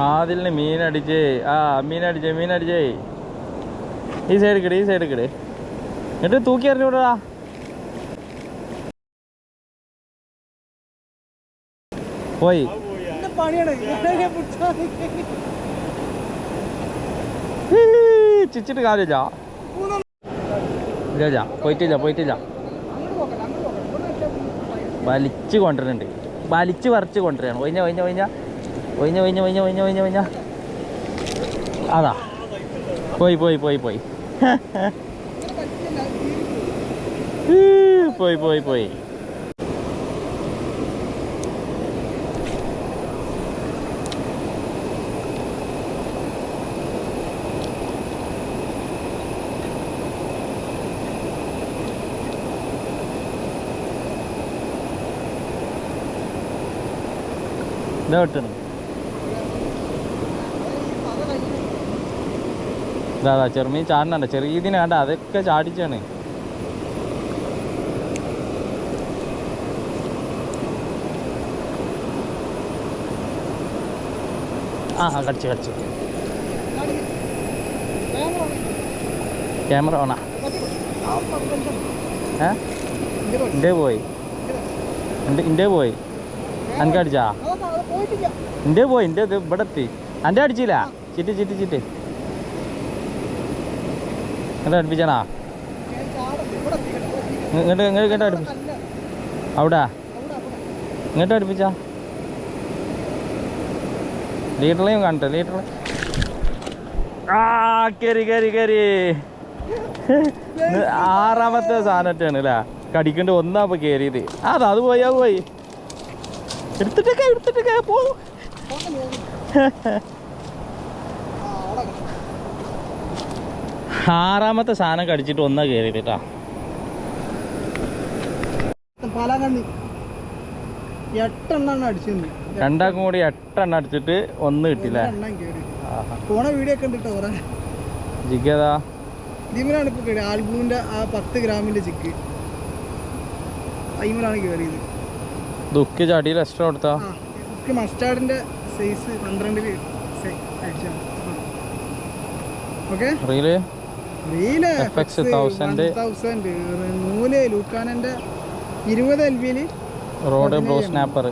ആദിലിന് മീനടിച്ച്. ആ മീനടിച്ചേ മീനടിച്ചേ. ഈ സൈഡ് കിട ഈ സൈഡ് കിട എന്നിട്ട് തൂക്കി പോയി. ഇവനെ പിടിച്ചാ? ഹീ, ചിച്ചിട്ട് കാര്യമില്ല ഇല്ല പോയിട്ടില്ല പോയിട്ടില്ല വലിച്ച് കൊണ്ടുവരുന്നുണ്ട്. വലിച്ചു വരച്ച് കൊണ്ടുവരികയാണ് ഒഴിഞ്ഞ ഒഴിഞ്ഞ ഒഴിഞ്ഞ. Oinya, oinya, oinya, oinya, oinya, oinya. Ada. Boy, boy, boy, boy. boy, boy, boy. Dört ഇതാ ചെറുമീൻ ചാടണണ്ട. ചെറിയ ഇതിനെ കണ്ട അതൊക്കെ ചാടിച്ചാണ്. ആ കടിച്ചു കടിച്ചു. ക്യാമറ ഓണാ. ഏ? ഇന്റെ പോയി. ഇന്റെ പോയി. എനിക്ക് അടിച്ചാ ഇന്റെ പോയി ഇന്റെ ഇത് ഇവിടെ എത്തി. എന്റെ അടിച്ചില്ല ചിറ്റി ചിറ്റി ചിറ്റ്. എന്നിട്ട് അടുപ്പിച്ചാണാ. ഇങ്ങോട്ട് ഇങ്ങോട്ട് ഇങ്ങോട്ട് അടുപ്പി അല്ല, അവിടെ. ഇങ്ങോട്ട് അടുപ്പിച്ചാ. ലീറ്ററിലെയും കാണട്ടെ ലീറ്ററിൽ ആ കയറി കയറി കയറി ആറാമത്തെ സാധനത്താണ് അല്ലേ കടിക്കണ്ട് ഒന്നാ ഇപ്പൊ കയറിയത് അതാ അത് പോയി അത് പോയി. എടുത്തിട്ടൊക്കെ എടുത്തിട്ടൊക്കെ പോ പോട്ടെ, നോക്ക്. ആ, അവിടെ കിടക്ക്. ആറാമത്തെ സാധനം കടിച്ചിട്ട് ഒന്നാ കയറിയത് കേട്ടാ. എട്ടെണ്ണാണ് അടിച്ചത് രണ്ടാക്കും കൂടി എട്ടെണ്ണം അടിച്ചിട്ട് ഒന്ന് കിട്ടില്ല. പോണ വീഡിയോ ഒക്കെ ഉണ്ട് കേട്ടോ കുറെ ജിഗതാ ഇതിമലാണ് ഇപ്പൊ കേറി ആൽബൂമിന്റെ ആ പത്ത് ഗ്രാമിന്റെ ചിക്ക് അയിമലാണ് കേറിയത്. ദുഃഖ ചാടിയിൽ എക്സ്ട്രാ കൊടുത്താ? ആ ഇക്ക് മസ്റ്റാർഡിന്റെ സൈസ് പന്ത്രണ്ടിൽ അടിച്ചാണ്. ഓക്കെ? നൂൽ ലൂക്കാനന്റെ ഇരുപത് എൽ ബിയിൽ റോഡ് ബ്ലൂ സ്നാപ്പർ